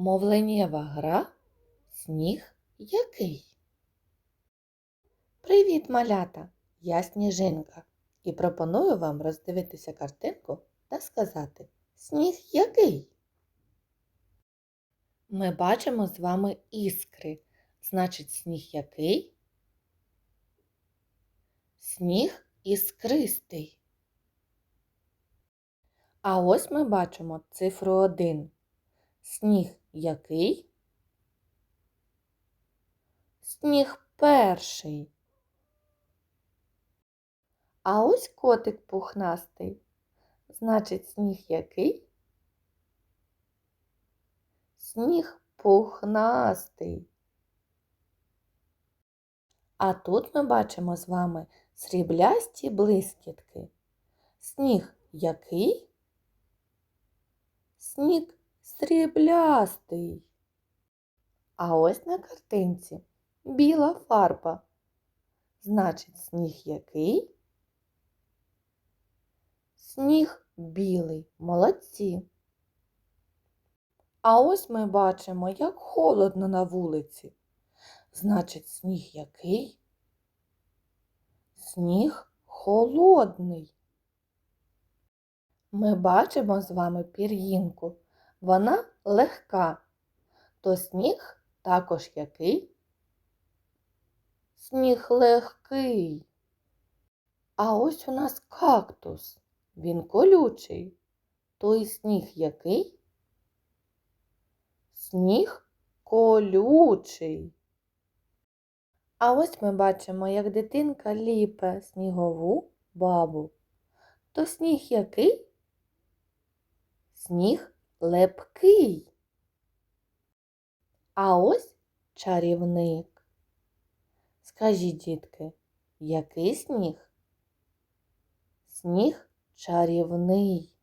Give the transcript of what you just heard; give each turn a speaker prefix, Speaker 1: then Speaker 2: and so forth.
Speaker 1: Мовленнєва гра Сніг який? Привіт, малята! Я Сніжинка і пропоную вам роздивитися картинку та сказати Сніг який? Ми бачимо з вами іскри. Значить, сніг який? Сніг іскристий. А ось ми бачимо цифру 1. Сніг який? Сніг перший. А ось котик пухнастий. Значить, сніг який? Сніг пухнастий. А тут ми бачимо з вами сріблясті блискітки. Сніг який? Сніг сріблястий. А ось на картинці біла фарба. Значить, сніг який? Сніг білий. Молодці. А ось ми бачимо, як холодно на вулиці. Значить, сніг який? Сніг холодний. Ми бачимо з вами пір'їнку. Вона легка. То сніг також який? Сніг легкий. А ось у нас кактус. Він колючий. Той сніг який? Сніг колючий. А ось ми бачимо, як дитинка ліпе снігову бабу. То сніг який? Сніг лепкий. А ось чарівник. Скажіть, дітки, який сніг? Сніг чарівний.